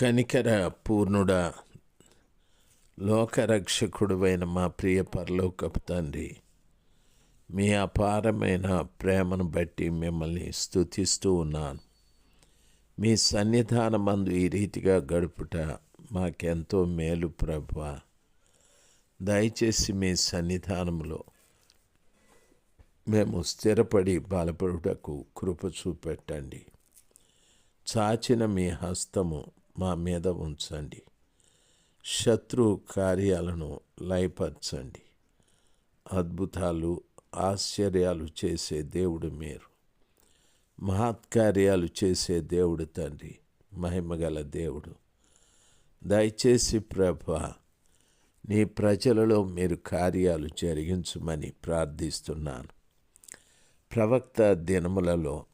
కనికర పూర్ణుడ లోకరక్షకుడువైన మా ప్రియ పరలోకపు తండ్రి మీ అపారమైన ప్రేమను బట్టి మిమ్మల్ని స్తుతిస్తూ ఉన్నాను. మీ సన్నిధానమందు ఈ రీతిగా గడుపుట మాకెంతో మేలు ప్రభు దయచేసి మీ సన్నిధానంలో మేము స్థిరపడి బలపడుటకు కృప చూపెట్టండి. చాచిన మీ హస్తము మా మీద ఉంచండి. శత్రు కార్యాలను లయపరచండి. అద్భుతాలు ఆశ్చర్యాలు చేసే దేవుడు మీరు. మహత్కార్యాలు చేసే దేవుడు తండ్రి మహిమగల దేవుడు. దయచేసి ప్రభ నీ ప్రజలలో మీరు కార్యాలు జరిగించమని ప్రార్థిస్తున్నాను. ప్రవక్త దినములలో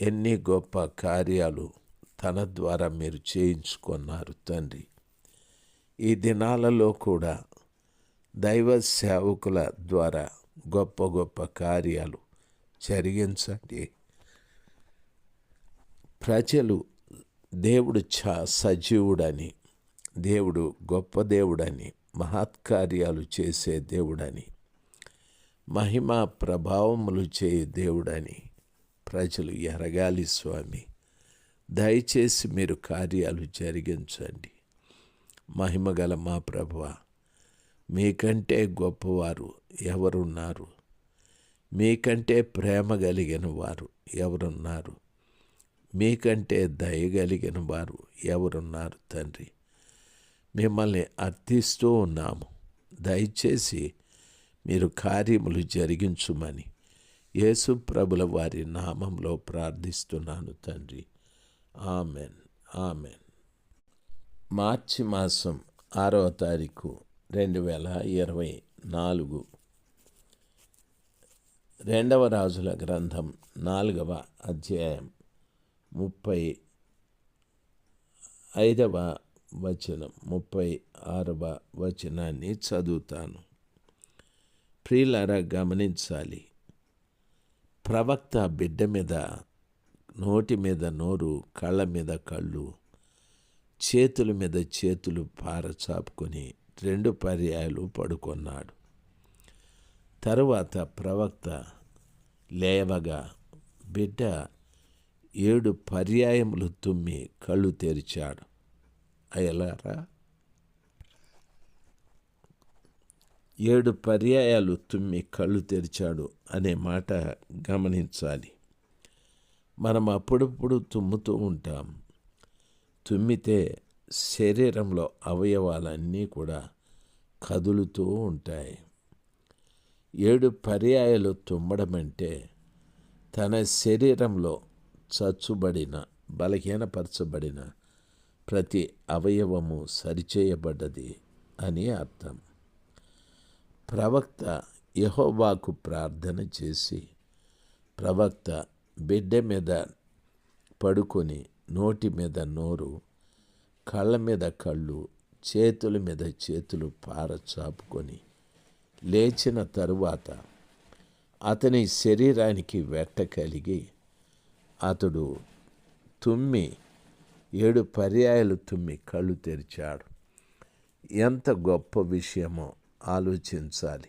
ఎన్ని గొప్ప కార్యాలు తన ద్వారా మీరు చేయించుకున్నారు తండ్రి. ఈ దినాలలో కూడా దైవ సేవకుల ద్వారా గొప్ప గొప్ప కార్యాలు జరిగించండి. ప్రజలు దేవుడు చా సజీవుడని దేవుడు గొప్ప దేవుడని మహత్కార్యాలు చేసే దేవుడని మహిమ ప్రభావములు చేయ దేవుడని ప్రజలు ఎరగాలి స్వామి. దయచేసి మీరు కార్యాలు జరిగించండి. మహిమగల మా ప్రభువ మీకంటే గొప్పవారు ఎవరున్నారు? మీకంటే ప్రేమ కలిగిన వారు ఎవరున్నారు? మీకంటే దయగలిగిన వారు ఎవరున్నారు తండ్రి? మిమ్మల్ని అర్థిస్తూ ఉన్నాము. దయచేసి మీరు కార్యములు జరిగించుమని యేసు ప్రభుల వారి నామంలో ప్రార్థిస్తున్నాను తండ్రి. Amen amen. మార్చి మాసం ఆరవ తారీఖు రెండు వేల ఇరవై నాలుగు. రెండవ రాజుల గ్రంథం నాలుగవ అధ్యాయం ముప్పై ఐదవ వచనం ముప్పై ఆరవ వచనాన్ని చదువుతాను. ప్రియులారా గమనించాలి. ప్రవక్త బిడ్డ మీద నోటి మీద నోరు కళ్ళ మీద కళ్ళు చేతుల మీద చేతులు పారచాపుకొని రెండు పర్యాయాలు పడుకున్నాడు. తరువాత ప్రవక్త లేవగా బిడ్డ ఏడు పర్యాయములు తుమ్మి కళ్ళు తెరిచాడు. అయ్యలారా? ఏడు పర్యాయాలు తుమ్మి కళ్ళు తెరిచాడు అనే మాట గమనించాలి. మనం అప్పుడప్పుడు తుమ్ముతూ ఉంటాం. తుమ్మితే శరీరంలో అవయవాలన్నీ కూడా కదులుతూ ఉంటాయి. ఏడు పర్యాయాలు తుమ్మడం అంటే తన శరీరంలో చచ్చుబడిన బలహీనపరచబడిన ప్రతి అవయవము సరిచేయబడ్డది అని అర్థం. ప్రవక్త యహోవాకు ప్రార్థన చేసి ప్రవక్త బిడ్డ మీద పడుకొని నోటి మీద నోరు కళ్ళ మీద కళ్ళు చేతుల మీద చేతులు పారచాపుకొని లేచిన తరువాత అతని శరీరానికి వెట్ట కలిగి అతడు తుమ్మి ఏడు పర్యాయాలు తుమ్మి కళ్ళు తెరిచాడు. ఎంత గొప్ప విషయమో ఆలోచించాలి.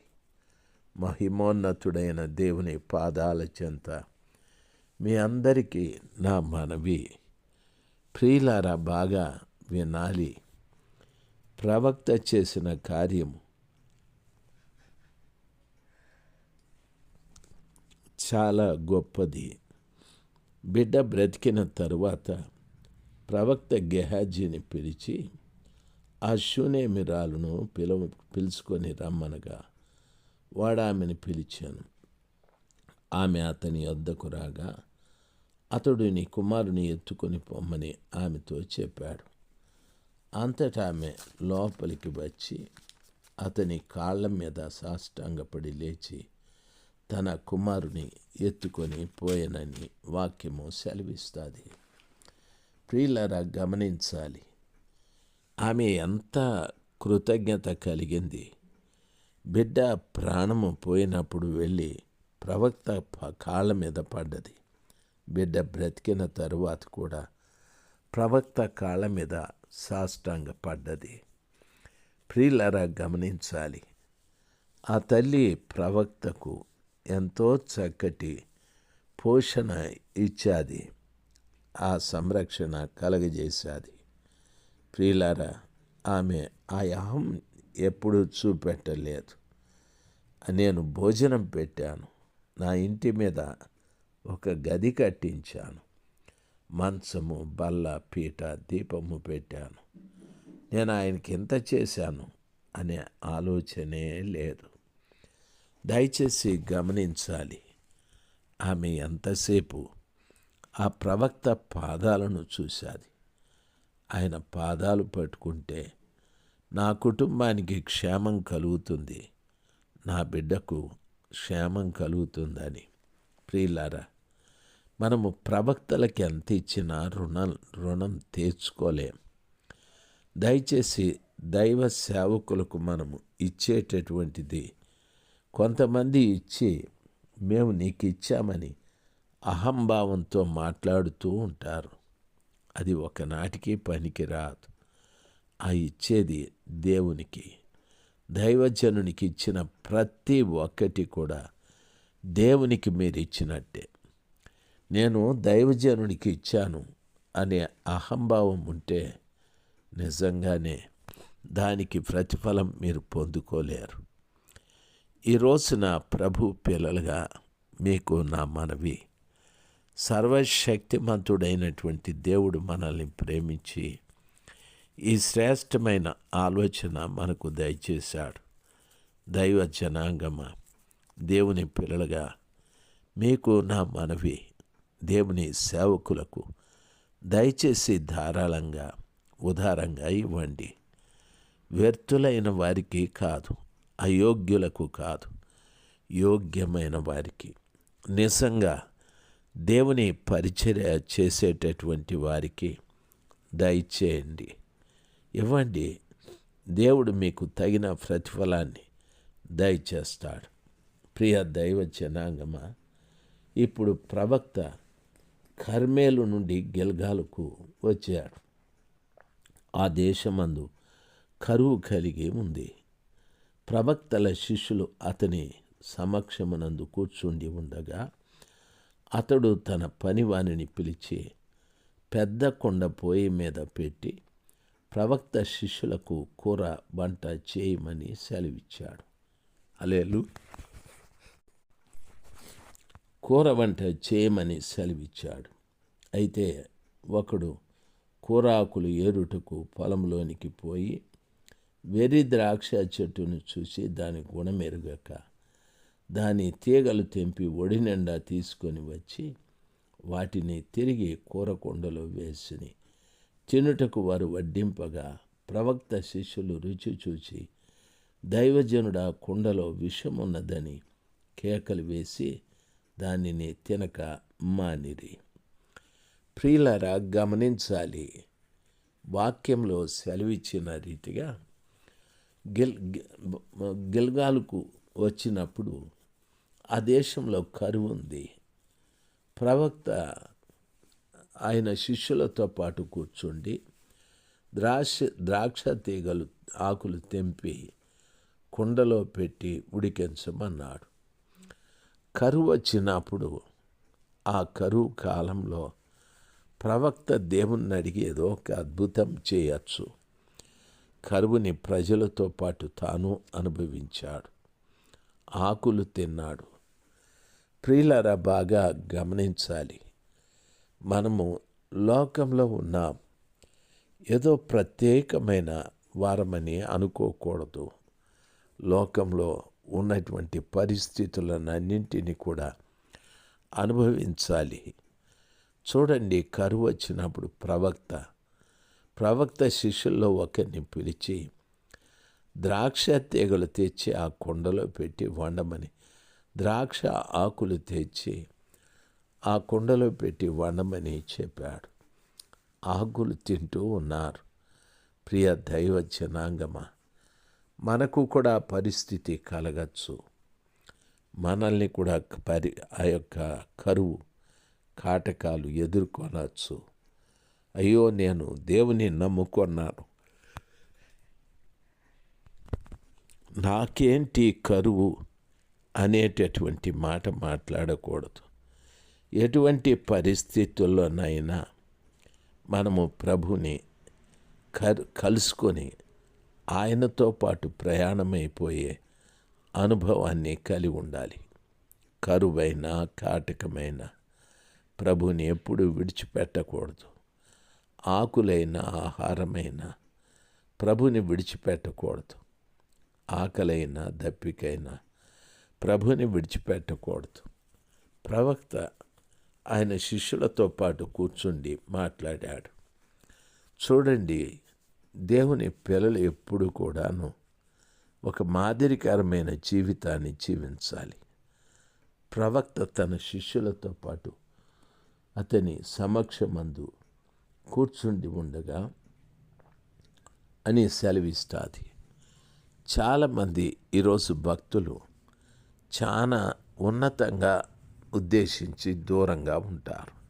మహిమోన్నతుడైన దేవుని పాదాల చెంత మీ అందరికీ నా మనవి. ప్రియులారా బాగా వినాలి. ప్రవక్త చేసిన కార్యము చాలా గొప్పది. బిడ్డ బ్రతికిన తరువాత ప్రవక్త గెహాజీని పిలిచి ఆ శూనేమిరాలను పిలవ పిలుచుకొని రమ్మనగా. వాడు ఆమెను పిలిచాను. ఆమె అతని వద్దకు రాగా అతడు నీ కుమారుని ఎత్తుకొని పొమ్మని ఆమెతో చెప్పాడు. అంతటా ఆమె లోపలికి వచ్చి అతని కాళ్ళ మీద సాష్టాంగపడి లేచి తన కుమారుని ఎత్తుకొని పోయనని వాక్యము సెలవిస్తుంది. ప్రియులరా గమనించాలి. ఆమె ఎంత కృతజ్ఞత కలిగింది. బిడ్డ ప్రాణము పోయినప్పుడు వెళ్ళి ప్రవక్త ప- కాళ్ళ మీద పడ్డది. బిడ్డ బ్రతికిన తరువాత కూడా ప్రవక్త కాళ్ళ మీద సాష్టాంగ పడ్డది. ప్రియులరా గమనించాలి. ఆ తల్లి ప్రవక్తకు ఎంతో చక్కటి పోషణ ఇచ్చాది. ఆ సంరక్షణ కలగజేశాది. ప్రియులారా ఆమె ఆ యాహం ఎప్పుడూ చూపెట్టలేదు. నేను భోజనం పెట్టాను. నా ఇంటి మీద ఒక గది కట్టించాను. మంచము బల్ల పీట దీపము పెట్టాను. నేను ఆయనకి ఎంత చేశాను అనే ఆలోచనే లేదు. దయచేసి గమనించాలి. ఆమె ఎంతసేపు ఆ ప్రవక్త పాదాలను చూశాది. ఆయన పాదాలు పట్టుకుంటే నా కుటుంబానికి క్షేమం కలుగుతుంది. నా బిడ్డకు క్షేమం కలుగుతుందని. ప్రియులారా మనము ప్రవక్తలకి ఎంత ఇచ్చినా రుణం రుణం తీర్చుకోలేం. దయచేసి దైవ సేవకులకు మనము ఇచ్చేటటువంటిది కొంతమంది ఇచ్చి మేము నీకు ఇచ్చామని అహంభావంతో మాట్లాడుతూ ఉంటారు. అది ఒకనాటికి పనికి రాదు ఆ ఇచ్చేది దేవునికి. దైవజనునికి ఇచ్చిన ప్రతి ఒక్కటి కూడా దేవునికి మీరు ఇచ్చినట్టే. నేను దైవజనునికి ఇచ్చాను అనే అహంభావం ఉంటే నిజంగానే దానికి ప్రతిఫలం మీరు పొందుకోలేరు. ఈ రోజున ప్రభు పిల్లలుగా మీకు నా మనవి సర్వశక్తిమంతుడైనటువంటి దేవుడు మనల్ని ప్రేమించి ఈ శ్రేష్టమైన ఆలోచన మనకు దయచేశాడు. దైవ జనాంగమ దేవుని పిల్లలుగా మీకు నా మనవి దేవుని సేవకులకు దయచేసి ధారాళంగా ఉదారంగా ఇవ్వండి. వ్యర్థులైన వారికి కాదు అయోగ్యులకు కాదు యోగ్యమైన వారికి నిజంగా దేవుని పరిచర్య చేసేటటువంటి వారికి దయచేయండి. ఇవ్వండి. దేవుడు మీకు తగిన ప్రతిఫలాన్ని దయచేస్తాడు. ప్రియ దైవ జనాంగమ ఇప్పుడు ప్రవక్త కర్మేలు నుండి గెల్గాలకు వచ్చాడు. ఆ దేశమందు కరువు కలిగి ఉంది. ప్రవక్తల శిష్యులు అతని సమక్షమునందు కూర్చుండి ఉండగా అతడు తన పనివాణిని పిలిచి పెద్ద కొండ పోయి మీద పెట్టి ప్రవక్త శిష్యులకు కూర వంట చేయమని సెలవిచ్చాడు. అలేలు కూర వంట చేయమని సెలవిచ్చాడు. అయితే ఒకడు కూరాకులు ఏరుటకు పొలంలోనికి పోయి వెర్రి ద్రాక్ష చెట్టును చూసి దాని గుణమెరుగక దాని తీగలు తెంపి ఒడినిండా తీసుకొని వచ్చి వాటిని తిరిగి కూరకొండలో వేసిని. తినుటకు వారు వడ్డింపగా ప్రవక్త శిష్యులు రుచి చూచి దైవజనుడ కుండలో విషమున్నదని కేకలు వేసి దానిని తినక మానిరి. ప్రియులరా గమనించాలి. వాక్యంలో సెలవిచ్చిన రీతిగా గిల్ గిల్గాలకు వచ్చినప్పుడు ఆ దేశంలో కరువు ఉంది. ప్రవక్త ఆయన శిష్యులతో పాటు కూర్చుండి ద్రాక్ష ద్రాక్ష తీగలు ఆకులు తెంపి కుండలో పెట్టి ఉడికించమన్నాడు. కరువు వచ్చినప్పుడు ఆ కరువు కాలంలో ప్రవక్త దేవుణ్ణి అడిగి ఏదో ఒక అద్భుతం చేయొచ్చు. కరువుని ప్రజలతో పాటు తాను అనుభవించాడు. ఆకులు తిన్నాడు. ప్రియులరా బాగా గమనించాలి. మనము లోకంలో ఉన్నాం. ఏదో ప్రత్యేకమైన వారమని అనుకోకూడదు. లోకంలో ఉన్నటువంటి పరిస్థితులన్నింటినీ కూడా అనుభవించాలి. చూడండి కరువు వచ్చినప్పుడు ప్రవక్త. ప్రవక్త శిష్యుల్లో ఒకరిని పిలిచి ద్రాక్ష తీగలు తెచ్చి ఆ కుండలో పెట్టి వండమని ద్రాక్ష ఆకులు తెచ్చి ఆ కుండలో పెట్టి వండమని చెప్పాడు. ఆకులు తింటూ ఉన్నారు. ప్రియ దైవ జనాంగమ మనకు కూడా పరిస్థితి కలగచ్చు. మనల్ని కూడా పరి ఆ యొక్క కరువు కాటకాలు ఎదుర్కొనవచ్చు అయ్యో నేను దేవుని నమ్ముకున్నాను. నాకేంటి కరువు అనేటటువంటి మాట మాట్లాడకూడదు. ఎటువంటి పరిస్థితుల్లోనైనా మనము ప్రభుని కర్ కలుసుకొని ఆయనతో పాటు ప్రయాణమైపోయే అనుభవాన్ని కలిగి ఉండాలి. కరువైన కాటకమైన ప్రభుని ఎప్పుడు విడిచిపెట్టకూడదు. ఆకులైన ఆహారమైన ప్రభుని విడిచిపెట్టకూడదు. ఆకలైన దప్పికైనా ప్రభుని విడిచిపెట్టకూడదు. ప్రవక్త ఆయన శిష్యులతో పాటు కూర్చుండి మాట్లాడాడు. చూడండి దేవుని పిల్లలు ఎప్పుడు కూడాను ఒక మాదిరికరమైన జీవితాన్ని జీవించాలి. ప్రవక్త తన శిష్యులతో పాటు అతని సమక్షమందు కూర్చుండి ఉండగా అని సెలవిస్తుంది. చాలామంది ఈరోజు భక్తులు చాలా ఉన్నతంగా ఉద్దేశించి దూరంగా ఉంటారు.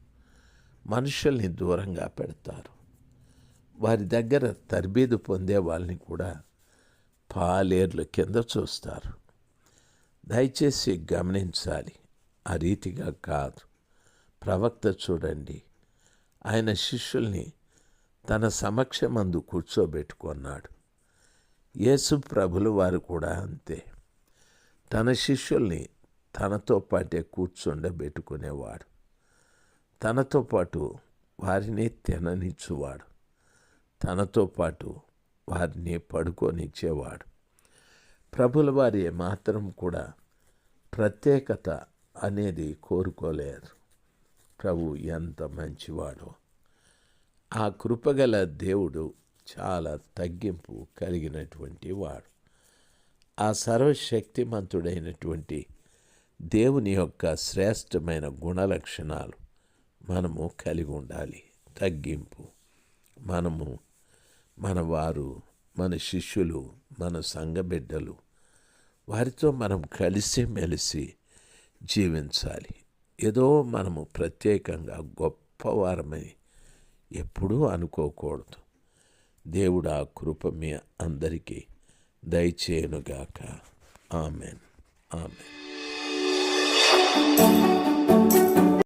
మనుషుల్ని దూరంగా పెడతారు. వారి దగ్గర తర్బీదు పొందే వాళ్ళని కూడా పాలేర్ల కింద చూస్తారు. దయచేసి గమనించాలి. ఆ రీతిగా కాదు. ప్రవక్త చూడండి. ఆయన శిష్యుల్ని తన సమక్షమందు కూర్చోబెట్టుకున్నాడు. యేసు ప్రభులు వారు కూడా అంతే. తన శిష్యుల్ని తనతో పాటే కూర్చుండబెట్టుకునేవాడు. తనతో పాటు వారిని తిననిచ్చువాడు. తనతో పాటు వారిని పడుకోనిచ్చేవాడు. ప్రభుల వారి మాత్రం కూడా ప్రత్యేకత అనేది కోరుకోలేరు. ప్రభు ఎంత మంచివాడో. ఆ కృపగల దేవుడు చాలా తగ్గింపు కలిగినటువంటి వాడు. ఆ సర్వశక్తిమంతుడైనటువంటి దేవుని యొక్క శ్రేష్టమైన గుణలక్షణాలు మనము కలిగి ఉండాలి. తగ్గింపు. మనము మన వారు మన శిష్యులు మన సంఘబిడ్డలు వారితో మనం కలిసి మెలిసి జీవించాలి. ఏదో మనము ప్రత్యేకంగా గొప్పవారమని ఎప్పుడూ అనుకోకూడదు. దేవుడు ఆ కృప మీ అందరికీ దయచేయునుగాక. ఆమెన్. ఆమెన్. Thank you.